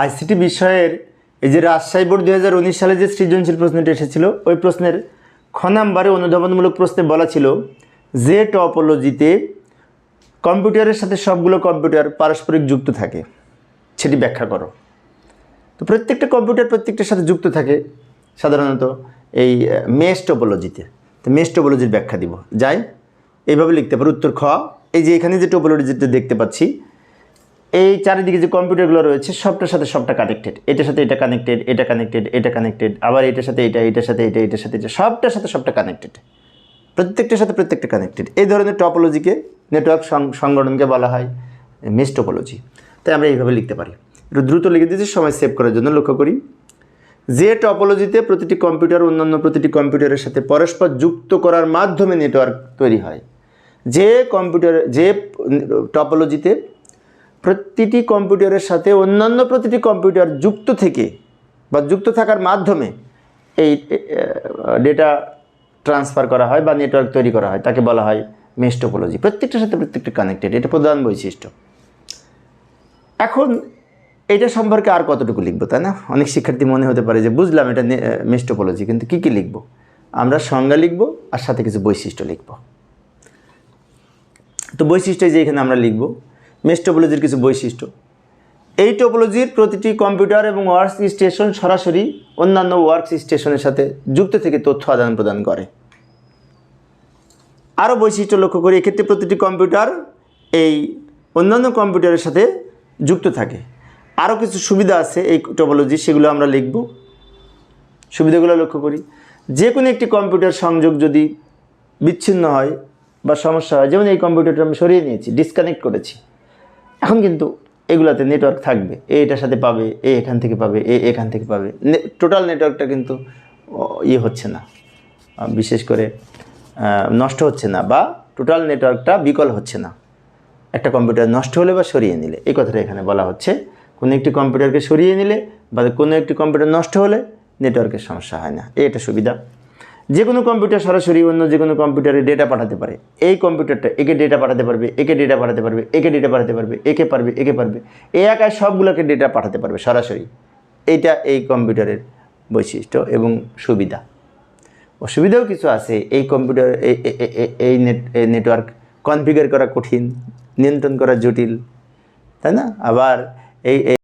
ICT বিষয়ের এই যে রাজশাহী বোর্ড দুই হাজার উনিশ সালে যে সৃজনশীল প্রশ্নটি এসেছিল, ওই প্রশ্নের খ নাম্বারে অনুধাবনমূলক প্রশ্নে বলা ছিল, যে টপোলজিতে কম্পিউটারের সাথে সবগুলো কম্পিউটার পারস্পরিক যুক্ত থাকে, সেটি ব্যাখ্যা করো। তো প্রত্যেকটা কম্পিউটার প্রত্যেকটার সাথে যুক্ত থাকে সাধারণত এই মেস টোপোলজিতে। তো মেস টোপোলজির ব্যাখ্যা দিব। যাই, এইভাবে লিখতে পারো। উত্তর খ, এই যে এখানে যে টোপোলজিটা দেখতে পাচ্ছি এই চারিদিকে যে কম্পিউটারগুলো রয়েছে, সবটার সাথে সবটা কানেক্টেড এটার সাথে এটা কানেক্টেড এটা কানেক্টেড এটা কানেক্টেড আবার এটার সাথে এটা, এটার সাথে এটা, এটার সাথে এটা, সবটার সাথে সবটা কানেক্টেড প্রত্যেকটার সাথে প্রত্যেকটা কানেক্টেড এই ধরনের টপোলজিকে নেটওয়ার্ক সংগঠনকে বলা হয় মেস টোপোলজি তাই আমরা এইভাবে লিখতে পারি। একটু দ্রুত লিখে দিয়েছি, সময় সেভ করার জন্য লক্ষ্য করি। যে টপোলজিতে প্রতিটি কম্পিউটার অন্যান্য প্রতিটি কম্পিউটারের সাথে পরস্পর যুক্ত করার মাধ্যমে নেটওয়ার্ক তৈরি হয়। যে কম্পিউটার যে টপোলজিতে প্রতিটি কম্পিউটারের সাথে অন্যান্য প্রতিটি কম্পিউটার যুক্ত থেকে বা যুক্ত থাকার মাধ্যমে এই ডেটা ট্রান্সফার করা হয় বা নেটওয়ার্ক তৈরি করা হয়। তাকে বলা হয় মেশ টোপোলজি প্রত্যেকটার সাথে প্রত্যেকটা কানেক্টেড এটা প্রধান বৈশিষ্ট্য। এখন এটা সম্পর্কে আর কতটুকু লিখব, তাই না? অনেক শিক্ষার্থী মনে হতে পারে যে, বুঝলাম এটা মেশ টোপোলজি কিন্তু কী কী লিখব? আমরা সংজ্ঞা লিখব আর সাথে কিছু বৈশিষ্ট্য লিখব। তো বৈশিষ্ট্য যে এখানে আমরা লিখব মেশ টোপোলজির কিছু বৈশিষ্ট্য। এই টোপোলজির প্রতিটি কম্পিউটার এবং ওয়ার্ক স্টেশন সরাসরি অন্যান্য ওয়ার্ক স্টেশনের সাথে যুক্ত থেকে তথ্য আদান প্রদান করে। আরও বৈশিষ্ট্য লক্ষ্য করি, এক্ষেত্রে প্রতিটি কম্পিউটার এই অন্যান্য কম্পিউটারের সাথে যুক্ত থাকে। আরও কিছু সুবিধা আছে এই টোপোলজি সেগুলো আমরা লিখব। সুবিধাগুলো লক্ষ্য করি যে কোনো একটি কম্পিউটার সংযোগ যদি বিচ্ছিন্ন হয় বা সমস্যা হয়, যেমন এই কম্পিউটারটা আমি সরিয়ে নিয়েছি ডিসকানেক্ট করেছি। এখন কিন্তু এগুলাতে নেটওয়ার্ক থাকবে। এ এটার সাথে পাবে, এ এখান থেকে পাবে, এ এখান থেকে পাবে। টোটাল নেটওয়ার্কটা কিন্তু ইয়ে হচ্ছে না। বিশেষ করে নষ্ট হচ্ছে না বা টোটাল নেটওয়ার্কটা বিকল হচ্ছে না। একটা কম্পিউটার নষ্ট হলে বা সরিয়ে নিলে। এই কথাটা এখানে বলা হচ্ছে। কোনো একটি কম্পিউটারকে সরিয়ে নিলে বা কোনো একটি কম্পিউটার নষ্ট হলে নেটওয়ার্কের সমস্যা হয় না। এটা সুবিধা। যে কোনো কম্পিউটার সরাসরি অন্য যে কোনো কম্পিউটারে ডেটা পাঠাতে পারে। এই কম্পিউটারটা একে ডেটা পাঠাতে পারবে, একে ডেটা পাঠাতে পারবে, একে ডেটা পাঠাতে পারবে, একে পারবে একে পারবে। এ একাই সবগুলোকে ডেটা পাঠাতে পারবে সরাসরি। এইটা এই কম্পিউটারের বৈশিষ্ট্য এবং সুবিধা। অসুবিধাও কিছু আছে। এই কম্পিউটার এই- নেট এই নেটওয়ার্ক কনফিগার করা কঠিন, নিয়ন্ত্রণ করা জটিল, তাই না? আবার এই